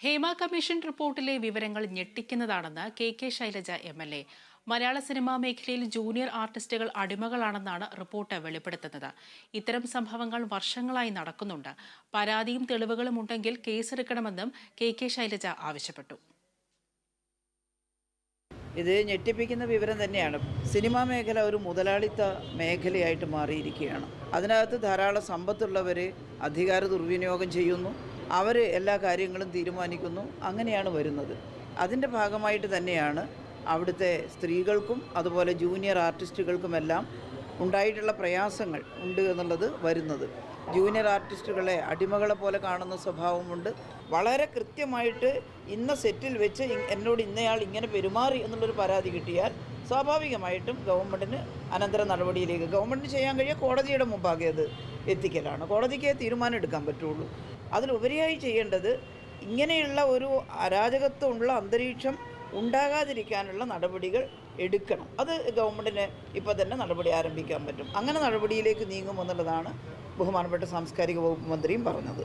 Hema commission റിപ്പോർട്ടിലെ വിവരങ്ങൾ ഞെട്ടിക്കുന്നതാണെന്ന് K K Shailaja M L A. Malayala cinema മേഖലയിൽ ജൂനിയർ ആർട്ടിസ്റ്റുകൾ അടിമകളാണെന്നാണ് റിപ്പോർട്ട് വെളിപ്പെടുത്തുന്നത്. ഇത്തരം സംഭവങ്ങൾ വർഷങ്ങളായി നടക്കുന്നുണ്ട്. പരാതിയും തെളിവുകളും ഉണ്ടെങ്കിൽ കേസെടുക്കണമെന്നും കെ കെ ശൈലജ ആവശ്യപ്പെട്ടു. ഇത് ഞെട്ടിപ്പിക്കുന്ന വിവരം തന്നെയാണ്. സിനിമാ മേഖല ഒരു മുതലാളിത്ത മേഖലയായിട്ട് മാറിയിരിക്കുകയാണ്. അതിനകത്ത് ധാരാളം സമ്പത്തുള്ളവർ അധികാര ദുർവിനിയോഗം ചെയ്യുന്നു. അവർ എല്ലാ കാര്യങ്ങളും തീരുമാനിക്കുന്നു. അങ്ങനെയാണ് വരുന്നത്. അതിന്റെ ഭാഗമായിട്ട് തന്നെയാണ് അവിടുത്തെ സ്ത്രീകൾക്കും അതുപോലെ ജൂനിയർ ആർട്ടിസ്റ്റുകൾക്കുമെല്ലാം ഉണ്ടായിട്ടുള്ള പ്രയാസങ്ങൾ ഉണ്ട് എന്നുള്ളത് വരുന്നത്. ജൂനിയർ ആർട്ടിസ്റ്റുകളെ അടിമകളെ പോലെ കാണുന്ന സ്വഭാവമുണ്ട്. വളരെ കൃത്യമായിട്ട് ഇന്ന സെറ്റിൽ വെച്ച് എന്നോട് ഇന്നയാൾ ഇങ്ങനെ പെരുമാറി എന്നുള്ളൊരു പരാതി കിട്ടിയാൽ സ്വാഭാവികമായിട്ടും ഗവൺമെന്റിന് അനന്തര നടപടിയിലേക്ക് ഗവൺമെന്റിന് ചെയ്യാൻ കഴിയുക കോടതിയുടെ മുമ്പാകെ അത് എത്തിക്കലാണ്. കോടതിക്ക് തീരുമാനം എടുക്കാൻ പറ്റുള്ളൂ. അതിലുപരിയായി ചെയ്യേണ്ടത് ഇങ്ങനെയുള്ള ഒരു അരാജകത്വമുള്ള അന്തരീക്ഷം ഉണ്ടാകാതിരിക്കാനുള്ള നടപടികൾ എടുക്കണം. അത് ഗവൺമെന്റിന് ഇപ്പോൾ തന്നെ നടപടി ആരംഭിക്കാൻ പറ്റും. അങ്ങനെ നടപടിയിലേക്ക് നീങ്ങുമെന്നുള്ളതാണ് ബഹുമാനപ്പെട്ട സാംസ്കാരിക വകുപ്പ് മന്ത്രിയും പറഞ്ഞത്.